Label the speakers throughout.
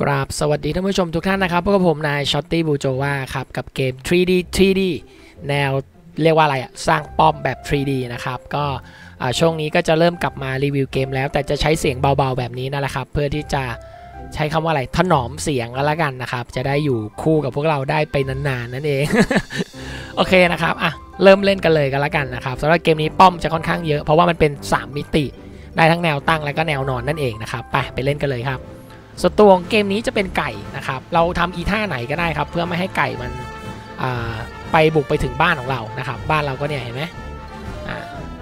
Speaker 1: กราบสวัสดีท่านผู้ชมทุกท่านนะครับพบกับผมนายช็อตตี้บูโจวาครับกับเกม 3D 3D แนวเรียกว่าอะไรอะสร้างป้อมแบบ 3D นะครับ ก็ช่วงนี้ก็จะเริ่มกลับมารีวิวเกมแล้ว แต่จะใช้เสียงเบาๆแบบนี้นั่นแหละครับ เพื่อที่จะใช้คำว่าอะไรถนอมเสียงกันละกันนะครับ จะได้อยู่คู่กับพวกเราได้ไปนานๆนั่นเอง โอเคนะครับอะเริ่มเล่นกันเลยกันละกันนะครับสำหรับเกมนี้ป้อมจะค่อนข้างเยอะเพราะว่ามันเป็น 3 มิติ ได้ทั้งแนวตั้งและก็แนวนอนนั่นเองนะครับไปไปเล่นกันเลยครับ ส่วนตัวของเกมนี้จะเป็นไก่นะครับ เราทำอีท่าไหนก็ได้ครับ เพื่อไม่ให้ไก่มันไปบุกไปถึงบ้านของเรานะครับ บ้านเราก็เนี่ยเห็นไหมอ่า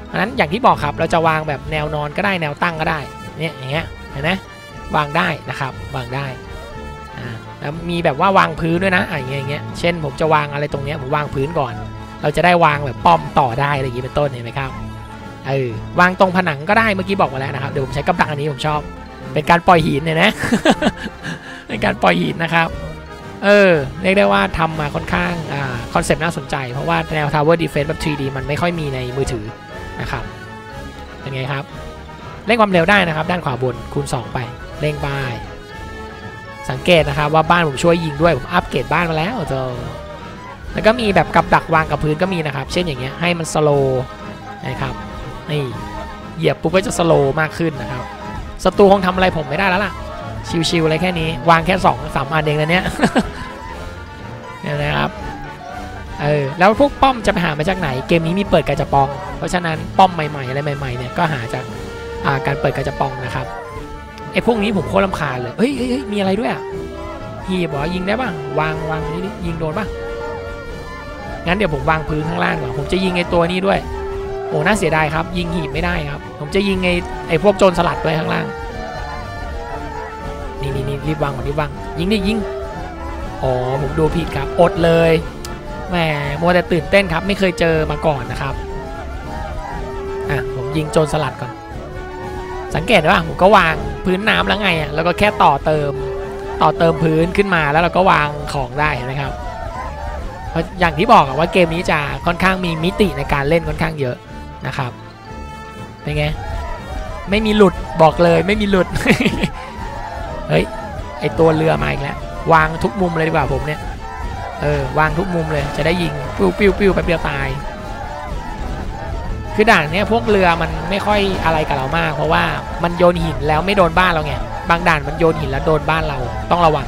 Speaker 1: เพราะนั้นอย่างที่บอกครับเราจะวางแบบแนวนอนก็ได้แนวตั้งก็ได้เนี่ยอย่างเงี้ยเห็นไหมวางได้นะครับวางได้แล้วมีแบบว่าวางพื้นด้วยนะอะอย่างเงี้ยอย่างเงี้ยเช่นผมจะวางอะไรตรงเนี้ยผมวางพื้นก่อน เราจะได้วางแบบป้อมต่อได้อะไรอย่างงี้เป็นต้นเห็นไหมครับเออวางตรงผนังก็ได้เมื่อกี้บอกมาแล้วนะครับเดี๋ยวผมใช้กับดักอันนี้ผมชอบ เป็นการปล่อยหินเนี่ยนะ เป็นการปล่อยหินนะครับ เออ เรียกได้ว่าทำมาค่อนข้างอ่าคอนเซปต์น่าสนใจ เพราะว่าแนว Tower Defense แบบ 3D มันไม่ค่อยมีในมือถือนะครับ เป็นไงครับ เร่งความเร็วได้นะครับ ด้านขวาบนคูณ 2 ไป เร่งไปสังเกตนะครับว่าบ้านผมช่วยยิงด้วย ผมอัปเกรดบ้านมาแล้วเจ้าแล้วก็มีแบบกับดักวางกับพื้นก็มีนะครับ เช่นอย่างเงี้ยให้มันสโลนะครับนี่เหยียบปุ๊บก็จะสโลมากขึ้นนะครับ ศัตรูคงทำอะไรผมไม่ได้แล้วล่ะ ชิวๆอะไรแค่นี้ วางแค่2อสามอันเองนะเนี่ยเนี่ยนะครับเออแล้วพวกป้อมจะไปหามาจากไหนเกมนี้มีเปิดกระจะปอง เพราะฉะนั้นป้อมใหม่ๆอะไรใหม่ๆเนี่ยก็หาจากอ่าการเปิดกระจะปองนะครับไอ้พวกนี้ผมโคตรลำคาญเลยเฮ้ยเฮ้ยมีอะไรด้วยอะพี่บอกยิงได้ป่ะวางวางนี่ยิงโดนป่ะงั้นเดี๋ยวผมวางพื้นข้างล่างก่อนผมจะยิงไอ้ตัวนี้ด้วย โอ้น่าเสียดายครับ ยิงหีบไม่ได้ครับ ผมจะยิงไอ้ไอ้พวกโจรสลัดไว้ข้างล่าง นี่นี่นี่รีบวางก่อนรีบวาง ยิงดิยิง อ๋อผมดูผิดครับ อดเลย แหมมัวแต่ตื่นเต้นครับ ไม่เคยเจอมาก่อนนะครับ อะผมยิงโจรสลัดก่อน สังเกตว่าผมก็วางพื้นน้ำแล้วไงอะ แล้วก็แค่ต่อเติม ต่อเติมพื้นขึ้นมาแล้วเราก็วางของได้เห็นไหมครับเพราะอย่างที่บอกว่าเกมนี้จะค่อนข้างมีมิติในการเล่นค่อนข้างเยอะ นะครับ เป็นไง ไม่มีหลุดบอกเลยไม่มีหลุด เฮ้ย ไอตัวเรือมาอีกแล้ว วางทุกมุมเลยดีกว่าผมเนี่ย เออ วางทุกมุมเลย จะได้ยิง ปิ้วปิ้วปิ้วแป๊บเดียวตาย คือด่านเนี้ยพวกเรือมันไม่ค่อยอะไรกับเรามาก เพราะว่ามันโยนหินแล้วไม่โดนบ้านเราไง บางด่านมันโยนหินแล้วโดนบ้านเรา ต้องระวัง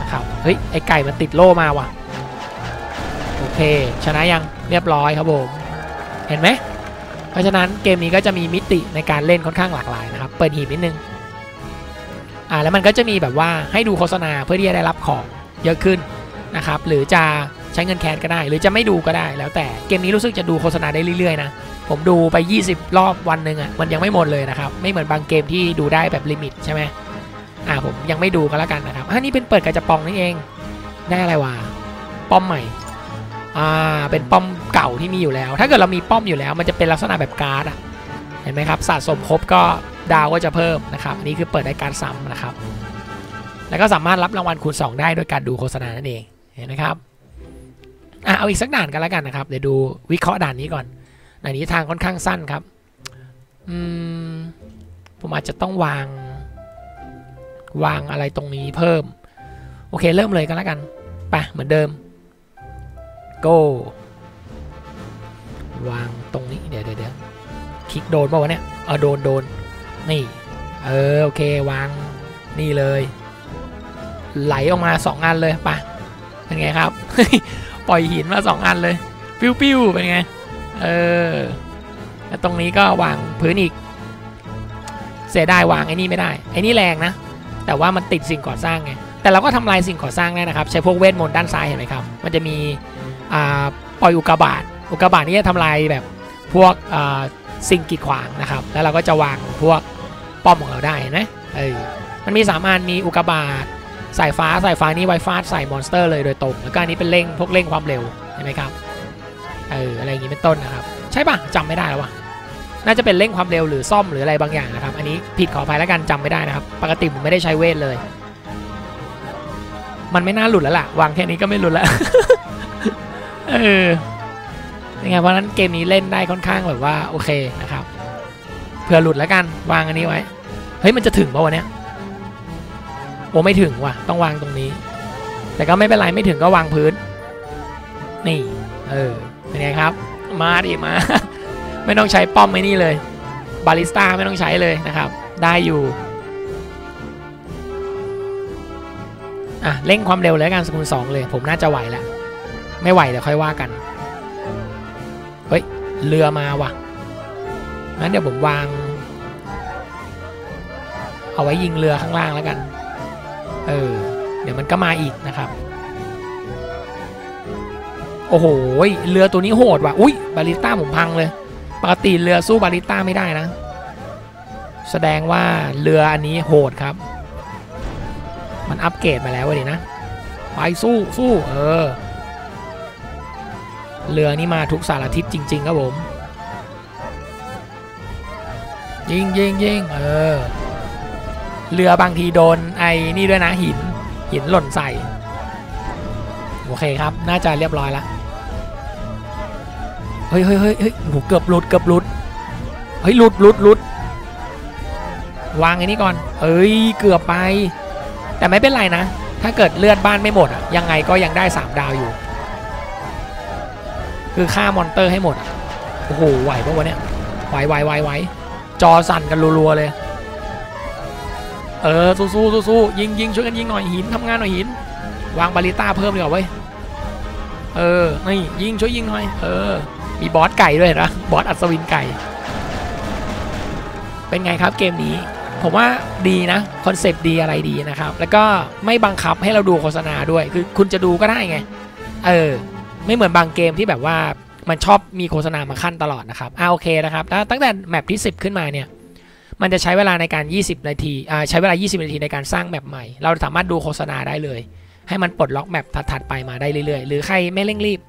Speaker 1: นะครับ เฮ้ย ไอไก่มันติดโล่มาว่ะโอเค ชนะยังเรียบร้อยครับผม เห็นไหม เพราะฉะนั้นเกมนี้ก็จะมีมิติในการเล่นค่อนข้างหลากหลายนะครับ เปิดหีบนิดนึง อ่าแล้วมันก็จะมีแบบว่าให้ดูโฆษณาเพื่อที่จะได้รับของเยอะขึ้นนะครับ หรือจะใช้เงินแคนก็ได้ หรือจะไม่ดูก็ได้แล้วแต่เกมนี้รู้สึกจะดูโฆษณาได้เรื่อยๆนะ ผมดูไป 20 รอบวันหนึ่งอะ่ะมันยังไม่หมดเลยนะครับ ไม่เหมือนบางเกมที่ดูได้แบบลิมิตใช่ไหมอ่าผมยังไม่ดูก็แล้วกันนะครับอ่านี่เป็นเปิดกระจปองนี่เองได้อะไรวะป้อมใหม่อ่าเป็นป้อม เก่าที่มีอยู่แล้ว ถ้าเกิดเรามีป้อมอยู่แล้ว มันจะเป็นลักษณะแบบการ์ดอะเห็นไหมครับสะสมครบก็ดาวก็จะเพิ่มนะครับอันนี้คือเปิดได้การซ้ำนะครับ แล้วก็สามารถรับรางวัลคูณ 2 ได้ด้วยการดูโฆษณานั่นเองเห็นไหมครับอะเอาอีกสักด่านกันแล้วกันนะครับเดี๋ยวดูวิเคราะห์ด่านนี้ก่อนด่านนี้ทางค่อนข้างสั้นครับอืมผมอาจจะต้องวาง วางอะไรตรงนี้เพิ่ม โอเคเริ่มเลยกันแล้วกันไปเหมือนเดิม go วางตรงนี้เดี๋ยวเดี๋ยวเดี๋ยวคลิกโดนป่าวะเนี่ยเออโดนโดนนี่ เออโอเควางนี่เลย ไหลออกมาสองอันเลยปะเป็นไงครับ ปล่อยหินมาสองอันเลยปิ้วปิ้วเป็นไง เออแล้วตรงนี้ก็วางพื้นอีก เสียดายวางไอ้นี่ไม่ได้ไอ้นี่แรงนะ แต่ว่ามันติดสิ่งก่อสร้างไงแต่เราก็ทำลายสิ่งก่อสร้างได้นะครับ ใช้พวกเวทมนต์ด้านซ้ายเห็นไหมครับ มันจะมีอ่าปล่อยอุกกาบาต อุกกาบาตนี่จะทำลายแบบพวกสิ่งกีดขวางนะครับ แล้วเราก็จะวางพวกป้อมของเราได้เห็นไหมเออมันมีสามอันมีอุกกาบาตสายฟ้าสายฟ้านี่ไวฟาใส่มอนสเตอร์เลยโดยตรง แล้วก็อันนี้เป็นเร่งพวกเร่งความเร็วเห็นไหมครับเอออะไรอย่างนี้เป็นต้นนะครับ ใช่ปะจำไม่ได้แล้ววะน่าจะเป็นเร่งความเร็วหรือซ่อมหรืออะไรบางอย่างนะครับ อันนี้ผิดขออภัยแล้วกันจำไม่ได้นะครับ ปกติผมไม่ได้ใช้เวทเลย มันไม่น่าหลุดแล้วล่ะ วางแค่นี้ก็ไม่หลุดแล้วเออ ยังไงเพราะนั้นเกมนี้เล่นได้ค่อนข้างแบบว่าโอเคนะครับเผื่อหลุดแล้วกันวางอันนี้ไว้ เฮ้ยมันจะถึงป่าวะเนี่ยโอ้ไม่ถึงว่ะ ต้องวางตรงนี้ แต่ก็ไม่เป็นไรไม่ถึงก็วางพื้น นี่ เออเป็นไงครับ มาดิมา ไม่ต้องใช้ป้อมไม่นี่เลย บาริสต้าไม่ต้องใช้เลยนะครับ ได้อยู่อะเร่งความเร็วเลยกันสกุลสองเลย ผมน่าจะไหวแล้วไม่ไหวเดี๋ยวค่อยว่ากัน เฮ้ย เรือมาว่ะ งั้นเดี๋ยวผมวาง เอาไว้ยิงเรือข้างล่างแล้วกัน เออ เดี๋ยวมันก็มาอีกนะครับ โอ้โห เรือตัวนี้โหดว่ะ อุ้ยบาริต้าผมพังเลย ปกติเรือสู้บาริต้าไม่ได้นะ แสดงว่าเรืออันนี้โหดครับ มันอัปเกรดมาแล้วเว้ยนะ ไปสู้สู้ เออ เรือนี่มาทุกสารทิศจริง ๆ ครับผม ยิงยิงยิงเออ เรือบางทีโดนไอ้นี่ด้วยนะหิน หินหล่นใส่ โอเคครับ น่าจะเรียบร้อยแล้วเฮ้ยเฮ้ยเฮ้ยเฮ้ยโหเกือบหลุดเกือบหลุด เฮ้ยหลุดหลุดหลุดวางไอ้นี่ก่อน เอ้ย เกือบไป แต่ไม่เป็นไรนะ ถ้าเกิดเลือดบ้านไม่หมดอะยังไงก็ยังได้ 3 ดาวอยู่ คือฆ่ามอนเตอร์ให้หมดโอ้โหไหวปะวะเนี่ยไหวไหวไหวไหวจอสั่นกันรัวๆเลย เออสู้สู้สู้สู้ยิงยิงช่วยกันยิงหน่อยหินทำงานหน่อยหิน วางบาริต้าเพิ่มดีกว่าเว้ยเออนี่ยิงช่วยยิงหน่อย เออ มีบอสไก่ด้วยนะบอสอัศวินไก่ เป็นไงครับเกมนี้ ผมว่าดีนะคอนเซปต์ดีอะไรดีนะครับ แล้วก็ไม่บังคับให้เราดูโฆษณาด้วย คือคุณจะดูก็ได้ไง เออ ไม่เหมือนบางเกมที่แบบว่ามันชอบมีโฆษณามาขั้นตลอดนะครับอ่าโอเคนะครับแล้วตั้งแต่แมปที่ 10 ขึ้นมาเนี่ยมันจะใช้เวลาในการ 20 นาทีอ่าใช้เวลา 20 นาทีในการสร้างแมปใหม่ เราสามารถดูโฆษณาได้เลย ให้มันปลดล็อกแมปถัดๆไปมาได้เรื่อยๆ หรือใครไม่เร่งรีบ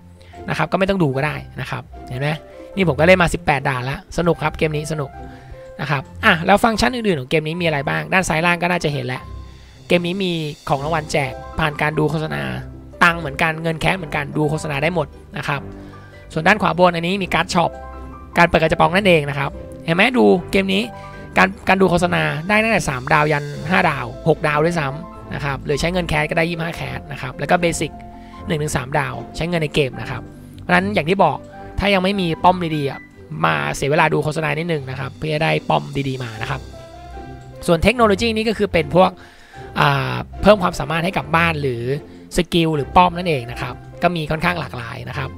Speaker 1: นะครับก็ไม่ต้องดูก็ได้นะครับเห็นไหมนี่ผมก็เล่นมา 18 ด่านล้วสนุกครับเกมนี้สนุกนะครับอะแล้วฟังก์ชันอื่นๆของเกมนี้มีอะไรบ้าง ด้านซ้ายล่างก็น่าจะเห็นแล้วเกมนี้มีของรางวัลแจกผ่านการดูโฆษณา ตังเหมือนกันเงินแคสเหมือนกันดูโฆษณาได้หมดนะครับ ส่วนด้านขวาบนอันนี้มีการ์ดช็อปการเปิดกระจะปองนั่นเองนะครับเห็นไหมดูเกมนี้การการดูโฆษณาได้ตั้งแต่ 3 ดาวยัน 5 ดาว 6 ดาวด้วยซ้ำนะครับหรือใช้เงินแคสก็ได้ 25 แคสนะครับแล้วก็เบสิก1-3 ดาว ใช้เงินในเกมนะครับเพราะฉะนั้นอย่างที่บอกถ้ายังไม่มีป้อมดีๆมาเสียเวลาดูโฆษณานิดนึงนะครับเพื่อจะได้ป้อมดีๆมานะครับส่วนเทคโนโลยีนี้ก็คือเป็นพวกเพิ่มความสามารถให้กับบ้านหรือ สกิลหรือป้อมนั่นเองนะครับ ก็มีค่อนข้างหลากหลายนะครับ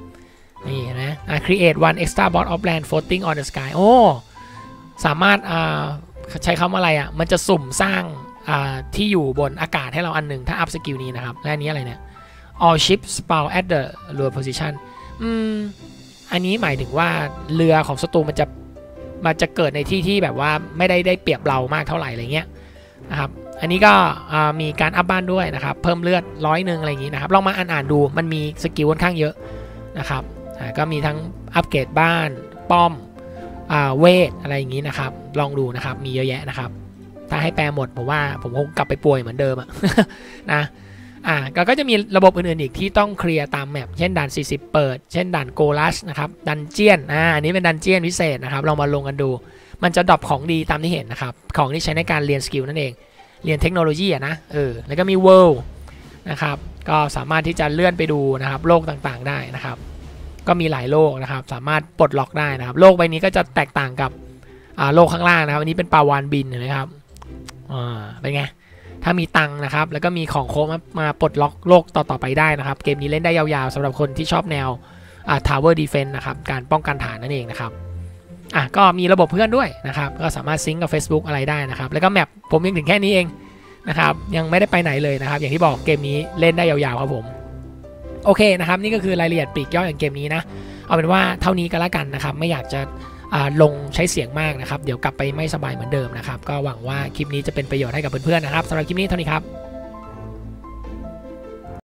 Speaker 1: นี่นะ create one extra board of land floating on the sky โอ้ สามารถใช้คำว่าอะไรอะ มันจะสุ่มสร้างที่อยู่บนอากาศให้เราอันหนึ่งถ้าอัพสกิลนี้นะครับ และอันนี้อะไรเนี่ย all ships spawn at the lure position อืม อันนี้หมายถึงว่าเรือของศัตรูมันจะมันจะเกิดในที่ที่แบบว่าไม่ได้ได้เปรียบเรามากเท่าไหร่อะไรเงี้ยนะครับ อันนี้ก็มีการอัพบ้านด้วยนะครับ เพิ่มเลือดร้อยหนึ่งอะไรอย่างนี้นะครับ ลองมาอ่านอ่านดูมันมีสกิลค่อนข้างเยอะนะครับก็มีทั้งอัปเกรดบ้านป้อมเวทอะไรอย่างนี้นะครับ ลองดูนะครับมีเยอะแยะนะครับ ถ้าให้แปลหมดผมว่าผมคงกลับไปป่วยเหมือนเดิมอะนะอ่าก็จะมีระบบอื่นๆอีกที่ต้องเคลียร์ตามแมปเช่นด่าน 40 เปิด เช่นด่านโกลัสนะครับดันเจียนอ่าอันนี้เป็นดันเจียนพิเศษนะครับลองมาลงกันดู มันจะดรอปของดีตามที่เห็นนะครับ ของที่ใช้ในการเรียนสกิลนั่นเอง เรียนเทคโนโลยีอะนะเออแล้วก็มี world นะครับก็สามารถที่จะเลื่อนไปดูนะครับโลกต่างๆได้นะครับ ก็มีหลายโลกนะครับ สามารถปลดล็อกได้นะครับ โลกใบนี้ก็จะแตกต่างกับโลกข้างล่างนะครับ อันนี้เป็นปลาวานบินเห็นไหมครับอ่าเป็นไงถ้ามีตังนะครับ แล้วก็มีของโค้มามาปลดล็อกโลกต่อๆไปได้นะครับ เกมนี้เล่นได้ยาวๆสำหรับคนที่ชอบแนวอ่า Tower Defense นะครับ การป้องกันฐานนั่นเองนะครับ อะก็มีระบบเพื่อนด้วยนะครับ ก็สามารถซิงก์กับ Facebook อะไรได้นะครับ แล้วก็แมปผมยังถึงแค่นี้เองนะครับ ยังไม่ได้ไปไหนเลยนะครับ อย่างที่บอกเกมนี้เล่นได้ยาวๆครับผม โอเคนะครับ นี่ก็คือรายละเอียดปลีกย่อยของเกมนี้นะ เอาเป็นว่าเท่านี้ก็แล้วกันนะครับ ไม่อยากจะลงใช้เสียงมากนะครับ เดี๋ยวกลับไปไม่สบายเหมือนเดิมนะครับ ก็หวังว่าคลิปนี้จะเป็นประโยชน์ให้กับเพื่อนๆนะครับสำหรับคลิปนี้เท่านี้ครับ